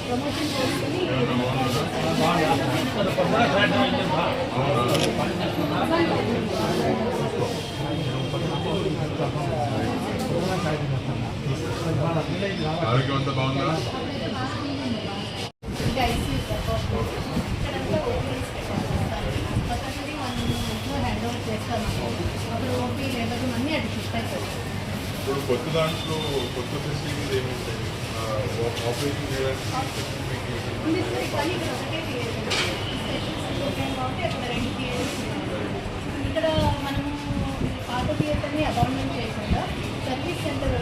Promotion ఆరోగ్యం అంతా బాగుందా? కొత్త దాంట్లో కొత్త ఫెసిలిటీస్ ఏమి ఉంటాయి ఆపరేషన్ చేయడానికి ఇక్కడ కాబట్టి అక్కడ ఇక్కడ మనము పాత థియేటర్ని అబాండన్ చేయకుండా సర్వీస్ సెంటర్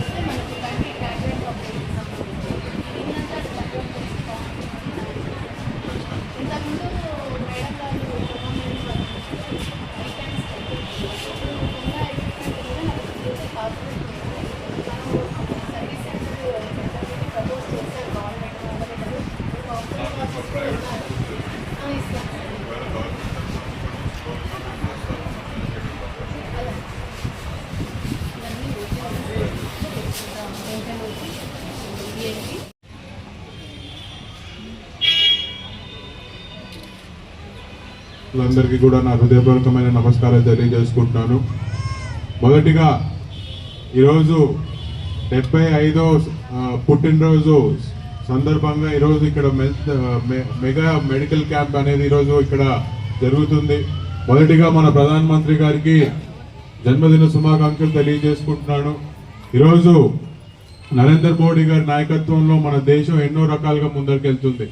అందరికీ కూడా నా హృదయపూర్వకమైన నమస్కారాలు తెలియజేసుకుంటున్నాను. మొదటిగా ఈరోజు డెబ్బై ఐదో పుట్టినరోజు సందర్భంగా ఈరోజు ఇక్కడ మె- మెగా మెడికల్ క్యాంప్ అనేది ఈరోజు ఇక్కడ జరుగుతుంది. మొదటిగా మన ప్రధానమంత్రి గారికి జన్మదిన శుభాకాంక్షలు తెలియజేసుకుంటున్నాను. ఈరోజు నరేంద్ర మోడీ గారి నాయకత్వంలో మన దేశం ఎన్నో రకాలుగా ముందరికెళ్తుంది.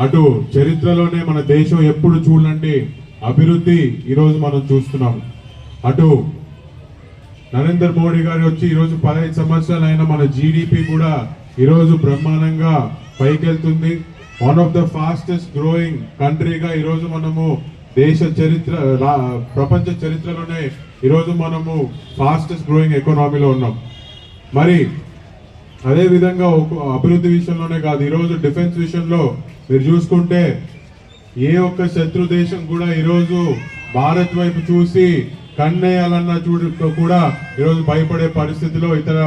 అటు చరిత్రలోనే మన దేశం ఎప్పుడు చూడండి అభివృద్ధి ఈరోజు మనం చూస్తున్నాం. అటు నరేంద్ర మోడీ గారు వచ్చి ఈరోజు పదహైదు సంవత్సరాలు అయిన మన జీడిపి కూడా ఈరోజు బ్రహ్మాండంగా పైకెళ్తుంది. One of the fastest growing కంట్రీగా ఈరోజు మనము దేశ చరిత్ర ప్రపంచ చరిత్రలోనే ఈరోజు మనము ఫాస్టెస్ట్ గ్రోయింగ్ ఎకానమీలో ఉన్నాం. మరి అదే విధంగా అభివృద్ధి విషయంలోనే కాదు ఈరోజు డిఫెన్స్ విషయంలో మీరు చూసుకుంటే ఏ ఒక్క శత్రు దేశం కూడా ఈరోజు భారత్ వైపు చూసి కన్నేయాలన్న చూడ కూడా ఈరోజు భయపడే పరిస్థితిలో ఇతర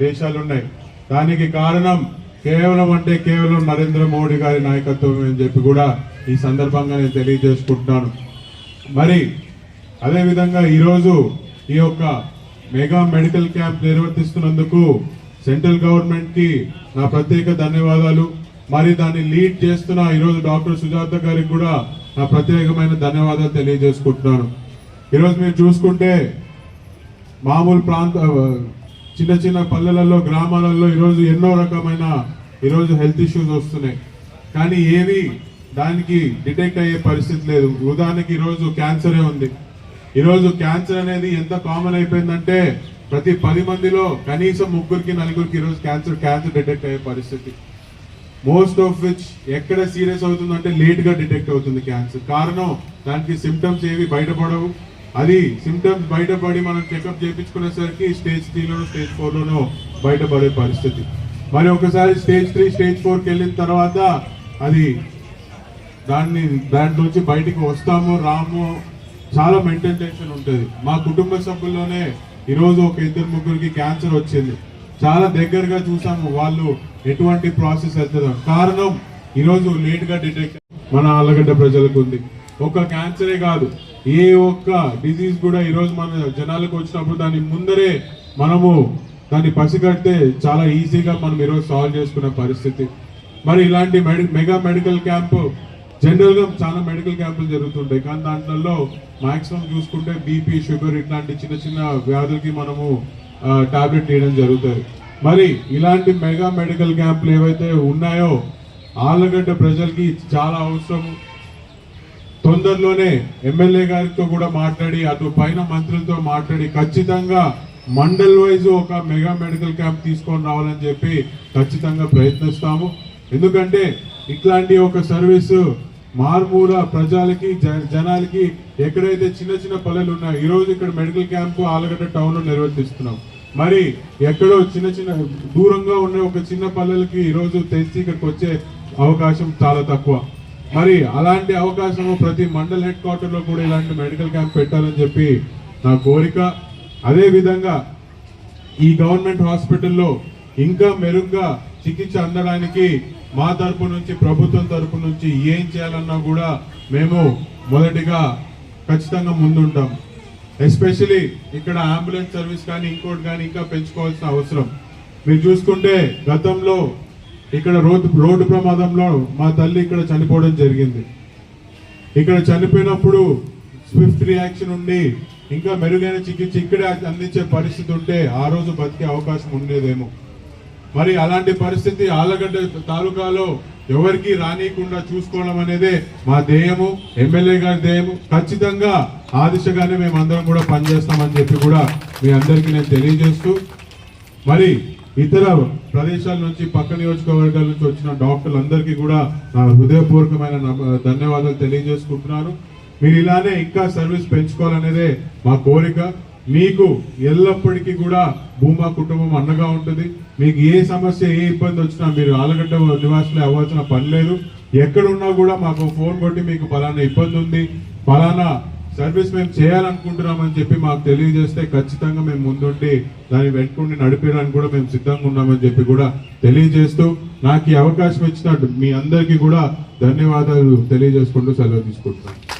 దేశాలు ఉన్నాయి. దానికి కారణం కేవలం అంటే కేవలం నరేంద్ర మోడీ గారి నాయకత్వం అని చెప్పి కూడా ఈ సందర్భంగా నేను తెలియజేసుకుంటున్నాను. మరి అదేవిధంగా ఈరోజు ఈ యొక్క మెగా మెడికల్ క్యాంప్ నిర్వర్తిస్తున్నందుకు సెంట్రల్ గవర్నమెంట్కి నా ప్రత్యేక ధన్యవాదాలు. మరి దాన్ని లీడ్ చేస్తున్న ఈరోజు డాక్టర్ సుజాత గారికి కూడా నా ప్రత్యేకమైన ధన్యవాదాలు తెలియజేసుకుంటున్నాను. ఈరోజు మీరు చూసుకుంటే మామూలు ప్రాంత చిన్న చిన్న పల్లెలలో గ్రామాలలో ఈరోజు ఎన్నో రకమైన ఈరోజు హెల్త్ ఇష్యూస్ వస్తున్నాయి. కానీ ఏవి దానికి డిటెక్ట్ అయ్యే పరిస్థితి లేదు. ఉదాహరణకి ఈరోజు క్యాన్సరే ఉంది. ఈరోజు క్యాన్సర్ అనేది ఎంత కామన్ అయిపోయిందంటే ప్రతి పది మందిలో కనీసం ముగ్గురికి నలుగురికి ఈరోజు క్యాన్సర్ క్యాన్సర్ డిటెక్ట్ అయ్యే పరిస్థితి. మోస్ట్ ఆఫ్ విచ్ ఎక్కడ సీరియస్ అవుతుందంటే లేట్గా డిటెక్ట్ అవుతుంది క్యాన్సర్ కారణం దానికి సిమ్టమ్స్ ఏవి బయటపడవు. అది సిమ్టమ్స్ బయటపడి మనం చెకప్ చేయించుకునేసరికి స్టేజ్ త్రీలోనో స్టేజ్ ఫోర్లోనో బయటపడే పరిస్థితి. మరి ఒకసారి స్టేజ్ త్రీ స్టేజ్ ఫోర్కి వెళ్ళిన తర్వాత అది దాన్ని దాంట్లో నుంచి బయటికి వస్తాము రాము చాలా మెంటల్ టెన్షన్ ఉంటుంది. మా కుటుంబ సభ్యుల్లోనే ఈరోజు ఒక ఇద్దరు ముగ్గురికి క్యాన్సర్ వచ్చింది. చాలా దగ్గరగా చూసాము వాళ్ళు ఎటువంటి ప్రాసెస్ వెళ్తుందో కారణం ఈరోజు లేట్గా డిటెక్ట్ మన ఆళ్ళగడ్డ ప్రజలకు ఉంది. ఒక క్యాన్సరే కాదు. ఏ ఒక్క డిజీజ్ కూడా ఈరోజు మన జనాలకు వచ్చినప్పుడు దాని ముందరే మనము దాన్ని పసిగడితే చాలా ఈజీగా మనం ఈరోజు సాల్వ్ చేసుకునే పరిస్థితి. మరి ఇలాంటి మెడి మెగా మెడికల్ క్యాంప్ జనరల్గా చాలా మెడికల్ క్యాంపులు జరుగుతుంటాయి. కానీ దాంట్లో మాక్సిమం చూసుకుంటే బీపీ షుగర్ ఇట్లాంటి చిన్న చిన్న వ్యాధులకి మనము టాబ్లెట్ ఇవ్వడం జరుగుతుంది. మరి ఇలాంటి మెగా మెడికల్ క్యాంపులు ఏవైతే ఉన్నాయో ఆళ్ళగడ్డ ప్రజలకి చాలా అవసరం. తొందరలోనే ఎమ్మెల్యే గారితో కూడా మాట్లాడి అటు పైన మంత్రులతో మాట్లాడి ఖచ్చితంగా మండల్ వైజ్ ఒక మెగా మెడికల్ క్యాంప్ తీసుకొని రావాలని చెప్పి ఖచ్చితంగా ప్రయత్నిస్తాము. ఎందుకంటే ఇట్లాంటి ఒక సర్వీస్ మారుమూల ప్రజలకి జ- జనాలకి ఎక్కడైతే చిన్న చిన్న పల్లెలు ఉన్నాయో ఈరోజు ఇక్కడ మెడికల్ క్యాంపు ఆలగడ్డ టౌన్లో నిర్వర్తిస్తున్నాం. మరి ఎక్కడో చిన్న చిన్న దూరంగా ఉన్న ఒక చిన్న పల్లెలకి ఈరోజు తెచ్చి ఇక్కడికి వచ్చే అవకాశం చాలా తక్కువ. మరి అలాంటి అవకాశము ప్రతి మండల్ హెడ్ క్వార్టర్లో కూడా ఇలాంటి మెడికల్ క్యాంప్ పెట్టాలని చెప్పి నా కోరిక. అదేవిధంగా ఈ గవర్నమెంట్ హాస్పిటల్లో ఇంకా మెరుగ్గా చికిత్స అందడానికి మా తరపు నుంచి ప్రభుత్వం తరపు నుంచి ఏం చేయాలన్నా కూడా మేము మొదటిగా ఖచ్చితంగా ముందుంటాం. ఎస్పెషలీ ఇక్కడ అంబులెన్స్ సర్వీస్ కానీ ఇంకోటి కానీ ఇంకా పెంచుకోవాల్సిన అవసరం. మీరు చూసుకుంటే గతంలో ఇక్కడ రోడ్డు రోడ్డు ప్రమాదంలో మా తల్లి ఇక్కడ చనిపోవడం జరిగింది. ఇక్కడ చనిపోయినప్పుడు స్విఫ్ట్ రియాక్షన్ ఉండి ఇంకా మెరుగైన చికిత్స ఇక్కడే అందించే పరిస్థితి ఉంటే ఆ రోజు బతికే అవకాశం ఉండేదేమో. మరి అలాంటి పరిస్థితి ఆలగడ్డ తాలూకాలో ఎవరికి రానియకుండా చూసుకోవడం అనేది మా ధ్యేయము ఎమ్మెల్యే గారి ధ్యేయము ఖచ్చితంగా ఆ దిశగానే మేము అందరం కూడా పనిచేస్తామని చెప్పి కూడా మీ అందరికీ నేను తెలియజేస్తూ మరి ఇతర ప్రదేశాల నుంచి పక్క నియోజకవర్గాల నుంచి వచ్చిన డాక్టర్లందరికీ కూడా నా హృదయపూర్వకమైన ధన్యవాదాలు తెలియజేసుకుంటున్నాను. మీరు ఇలానే ఇంకా సర్వీస్ పెంచుకోవాలనేదే మా కోరిక. మీకు ఎల్లప్పటికీ కూడా భూమా కుటుంబం అండగా ఉంటుంది. మీకు ఏ సమస్య ఏ ఇబ్బంది వచ్చినా మీరు ఆలగడ్డ నివాసులే అవ్వాల్సిన పని లేదు. ఎక్కడున్నా కూడా మాకు ఫోన్ కొట్టి మీకు ఫలానా ఇబ్బంది ఉంది. ఫలానా సర్వీస్ మేము చేయాలనుకుంటున్నామని చెప్పి మాకు తెలియజేస్తే ఖచ్చితంగా మేము ముందుండి దాన్ని వెంటుండి నడిపేయడానికి కూడా మేము సిద్ధంగా ఉన్నామని చెప్పి కూడా తెలియజేస్తూ నాకు ఈ అవకాశం ఇచ్చినట్టు మీ అందరికీ కూడా ధన్యవాదాలు తెలియజేసుకుంటూ సెలవు తీసుకుంటున్నాను.